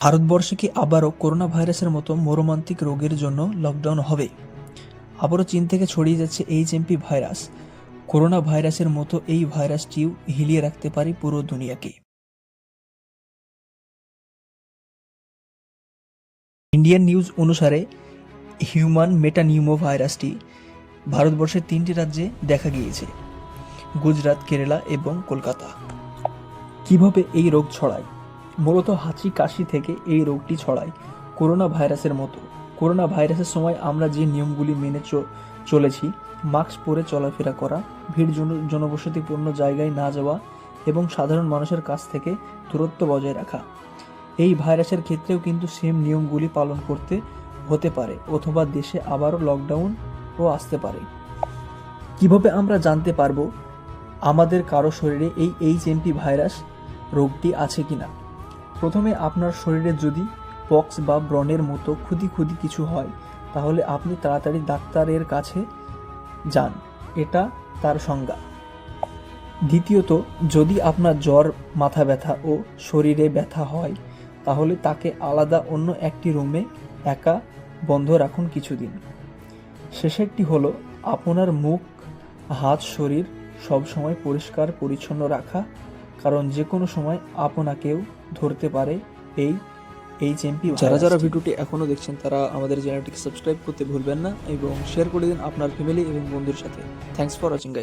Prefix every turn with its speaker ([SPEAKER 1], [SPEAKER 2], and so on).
[SPEAKER 1] ভারতবর্ষে কি আবারও করোনা ভাইরাসের মতো মর্মান্তিক রোগের জন্য লকডাউন হবে? আবারও চীন থেকে ছড়িয়ে যাচ্ছে এইচএমপি ভাইরাস। করোনা ভাইরাসের মতো এই ভাইরাসটিও হিলিয়ে রাখতে পারে পুরো দুনিয়াকে। ইন্ডিয়ান নিউজ অনুসারে হিউম্যান মেটানিউমো ভাইরাসটি ভারতবর্ষের তিনটি রাজ্যে দেখা গিয়েছে। গুজরাট, কেরালা এবং কলকাতা। কীভাবে এই রোগ ছড়ায়? মূলত হাঁচি কাশি থেকে এই রোগটি ছড়ায় করোনা ভাইরাসের মতো। করোনা ভাইরাসের সময় আমরা যে নিয়মগুলি মেনে চলেছি, মাস্ক পরে চলাফেরা করা, ভিড় জন জনবসতিপূর্ণ জায়গায় না যাওয়া এবং সাধারণ মানুষের কাছ থেকে দূরত্ব বজায় রাখা। এই ভাইরাসের ক্ষেত্রেও কিন্তু সেম নিয়মগুলি পালন করতে হতে পারে অথবা দেশে আবারও লকডাউনও আসতে পারে। কীভাবে আমরা জানতে পারব আমাদের কারও শরীরে এই এইচএমপি ভাইরাস রোগটি আছে কিনা? প্রথমে আপনার শরীরে যদি পক্স বা ব্রণের মতো ক্ষুদি ক্ষুদি কিছু হয়, তাহলে আপনি তাড়াতাড়ি ডাক্তারের কাছে যান। এটা তার সংজ্ঞা। দ্বিতীয়ত, যদি আপনার জ্বর, মাথা ব্যথা ও শরীরে ব্যথা হয়, তাহলে তাকে আলাদা অন্য একটি রুমে একা বন্ধ রাখুন কিছুদিন। শেষেরটি হলো, আপনার মুখ, হাত, শরীর সবসময় পরিষ্কার, পরিচ্ছন্ন রাখা কারণ যে কোনো সময় আপনাকেও ধরতে পারে এই এইচ এমপি যারা যারা ভিডিওটি এখনও দেখছেন তারা আমাদের চ্যানেলটিকে সাবস্ক্রাইব করতে ভুলবেন না এবং শেয়ার করে দিন আপনার ফ্যামিলি এবং বন্ধুর সাথে। Thanks for watching